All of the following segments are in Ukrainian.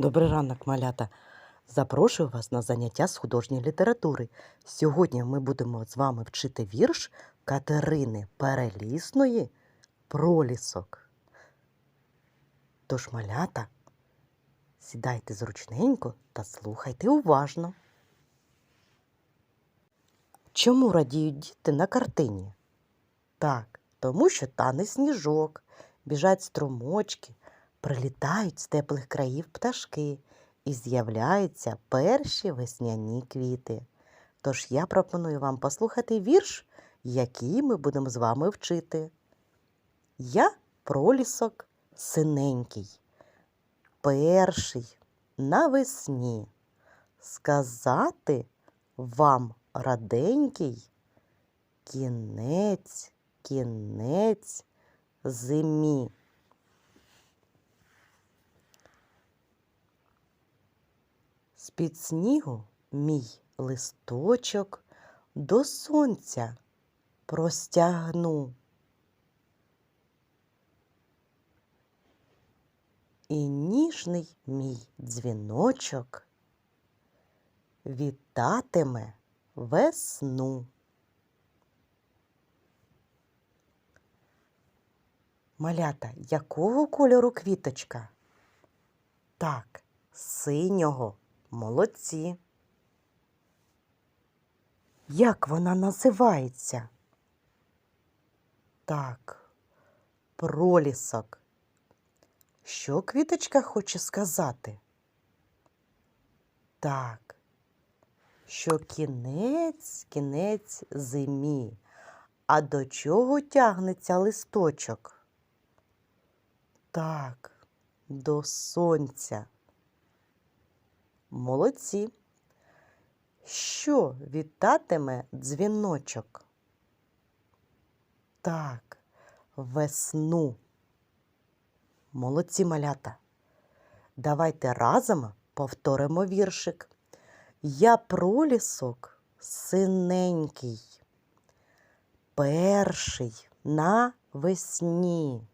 Добрий ранок, малята. Запрошую вас на заняття з художньої літератури. Сьогодні ми будемо з вами вчити вірш Катерини Перелісної Пролісок. Тож, малята, сідайте зручненько та слухайте уважно. Чому радіють діти на картині? Так, тому що тане сніжок, біжать струмочки, прилітають з теплих країв пташки і з'являються перші весняні квіти. Тож я пропоную вам послухати вірш, який ми будемо з вами вчити. Я пролісок синенький, перший навесні. Сказати вам раденький кінець, кінець зимі. З-під снігу мій листочок до сонця простягну. І ніжний мій дзвіночок вітатиме весну. Малята, якого кольору квіточка? Так, синього. Молодці. Як вона називається? Так, пролісок. Що квіточка хоче сказати? Так, що кінець, кінець зимі. А до чого тягнеться листочок? Так, до сонця. Молодці. Що вітатиме дзвіночок? Так, весну. Молодці малята. Давайте разом повторимо віршик. Я пролісок синенький, перший на весні.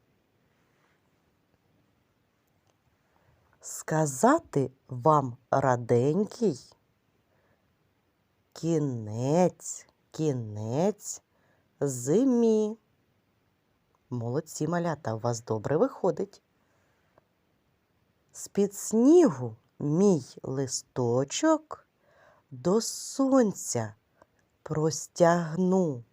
Сказати вам раденький, кінець, кінець зимі. Молодці малята, у вас добре виходить. З-під снігу мій листочок до сонця простягну.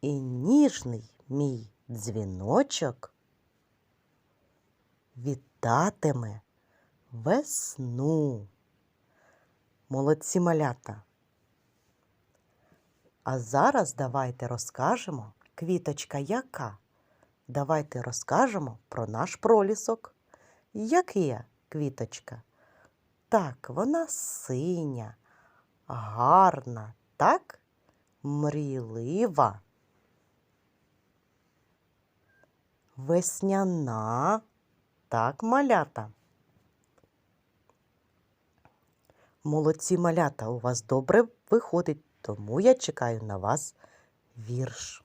І ніжний мій дзвіночок вітатиме весну. Молодці малята. А зараз давайте розкажемо, квіточка яка. Давайте розкажемо про наш пролісок. Як є квіточка? Так, вона синя, гарна, так, мрійлива. Весняна, так, малята. Молодці малята, у вас добре виходить, тому я чекаю на вас вірш.